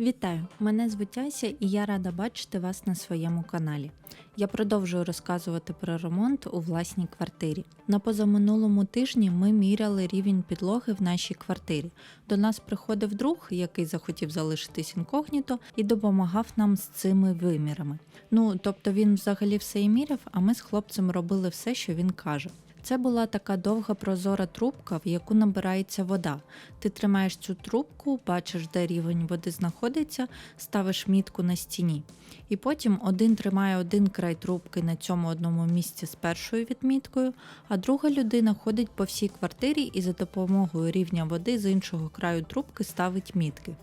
Вітаю! Мене звуть Ася і я рада бачити вас на своєму каналі. Я продовжую розказувати про ремонт у власній квартирі. На позаминулому тижні ми міряли рівень підлоги в нашій квартирі. До нас приходив друг, який захотів залишитись інкогніто, і допомагав нам з цими вимірами. Ну тобто він взагалі все і міряв, а ми з хлопцем робили все, що він каже. Це була така довга прозора трубка, в яку набирається вода. Ти тримаєш цю трубку, бачиш, де рівень води знаходиться, ставиш мітку на стіні. І потім один тримає один край трубки на цьому одному місці з першою відміткою, а друга людина ходить по всій квартирі і за допомогою рівня води з іншого краю трубки ставить мітки.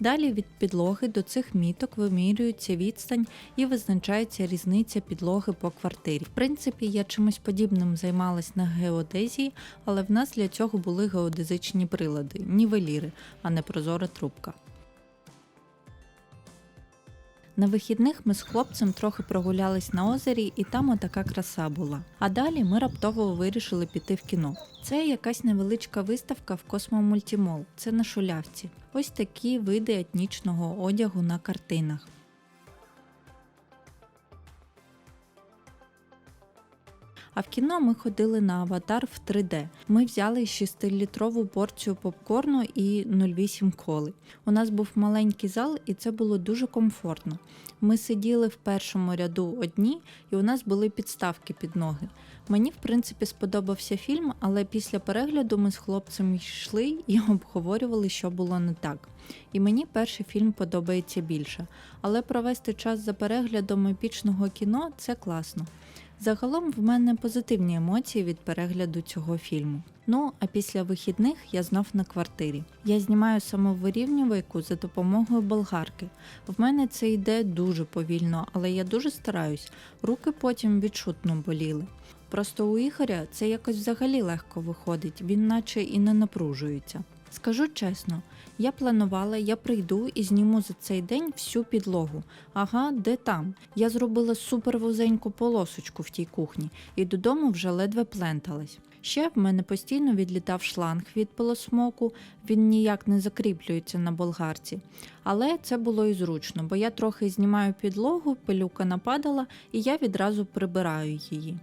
Далі від підлоги до цих міток вимірюється відстань і визначається різниця підлоги по квартирі. В принципі, я чимось подібним займалась на геодезії, але в нас для цього були геодезичні прилади, нівеліри, а не прозора трубка. На вихідних ми з хлопцем трохи прогулялись на озері, і там отака краса була. А далі ми раптово вирішили піти в кіно. Це якась невеличка виставка в Космомультімол. Це на шулявці. Ось такі види етнічного одягу на картинах. А в кіно ми ходили на аватар в 3D. Ми взяли 6-літрову порцію попкорну і 0,8 коли. У нас був маленький зал, і це було дуже комфортно. Ми сиділи в першому ряду одні, і у нас були підставки під ноги. Мені, в принципі, сподобався фільм, але після перегляду ми з хлопцем йшли і обговорювали, що було не так. І мені перший фільм подобається більше. Але провести час за переглядом епічного кіно це класно. Загалом в мене позитивні емоції від перегляду цього фільму. Ну а після вихідних я знов на квартирі. Я знімаю самовирівнювайку за допомогою болгарки. В мене це йде дуже повільно, але я дуже стараюсь. Руки потім відчутно боліли. Просто у Ігоря це якось взагалі легко виходить, він наче і не напружується. Скажу чесно, я планувала, я прийду і зніму за цей день всю підлогу. Ага, де там? Я зробила супер вузеньку полосочку в тій кухні і додому вже ледве пленталась. Ще в мене постійно відлітав шланг від полосмоку, він ніяк не закріплюється на болгарці. Але це було і зручно, бо я трохи знімаю підлогу, пилюка нападала, і я відразу прибираю її.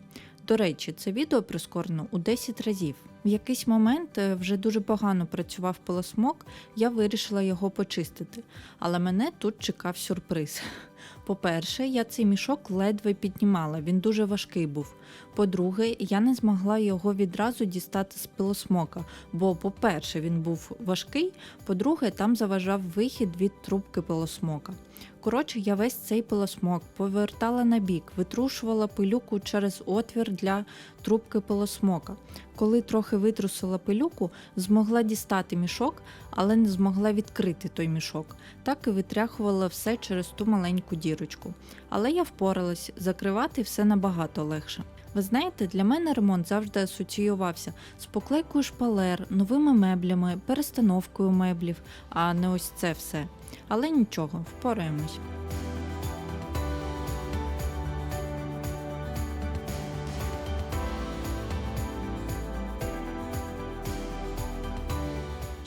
До речі, це відео прискорено у 10 разів. В якийсь момент е, вже дуже погано працював полосмок, я вирішила його почистити, але мене тут чекав сюрприз. По-перше, я цей мішок ледве піднімала, він дуже важкий був. По-друге, я не змогла його відразу дістати з пилосмока, бо, по-перше, він був важкий, по-друге, там заважав вихід від трубки пилосмока. Коротше, я весь цей пилосмок повертала на бік, витрушувала пилюку через отвір для трубки пилосмока. Коли трохи витрусила пилюку, змогла дістати мішок, але не змогла відкрити той мішок. Так і витряхувала все через ту маленьку дірочку. Але я впоралась, закривати все набагато легше. Ви знаєте, для мене ремонт завжди асоціювався з поклейкою шпалер, новими меблями, перестановкою меблів, а не ось це все. Але нічого, впораємось.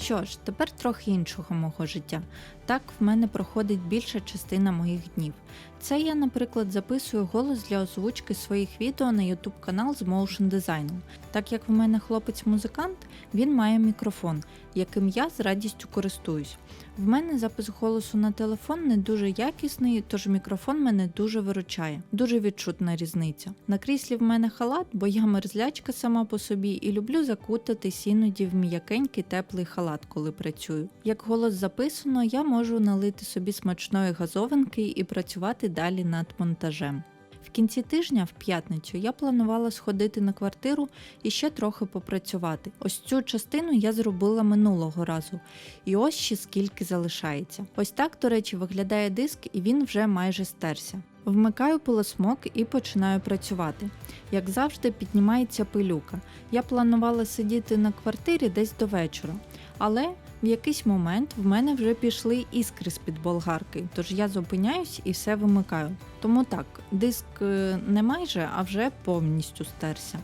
Що ж, тепер трохи іншого мого життя. Так в мене проходить більша частина моїх днів. Це я, наприклад, записую голос для озвучки своїх відео на YouTube канал з моушн дизайном. Так як в мене хлопець-музикант, він має мікрофон, яким я з радістю користуюсь. В мене запис голосу на телефон не дуже якісний, тож мікрофон мене дуже виручає. Дуже відчутна різниця. На кріслі в мене халат, бо я мерзлячка сама по собі і люблю закутатись іноді в м'якенький теплий халат, коли працюю. Як голос записано, я можу налити собі смачної газованки і працювати далі над монтажем. В кінці тижня, в п'ятницю, я планувала сходити на квартиру і ще трохи попрацювати. Ось цю частину я зробила минулого разу, і ось ще скільки залишається. Ось так, до речі, виглядає диск, і він вже майже стерся. Вмикаю пилосмок і починаю працювати. Як завжди, піднімається пилюка. Я планувала сидіти на квартирі десь до вечора, але в якийсь момент в мене вже пішли іскри з-під болгарки, тож я зупиняюсь і все вимикаю. Тому так, диск е, не майже, а вже повністю стерся.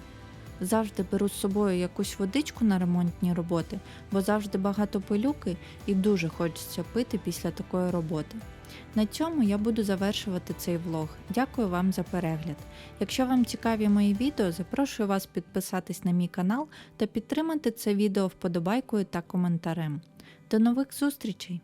Завжди беру з собою якусь водичку на ремонтні роботи, бо завжди багато пилюки і дуже хочеться пити після такої роботи. На цьому я буду завершувати цей влог. Дякую вам за перегляд. Якщо вам цікаві мої відео, запрошую вас підписатись на мій канал та підтримати це відео вподобайкою та коментарем. До нових зустрічей!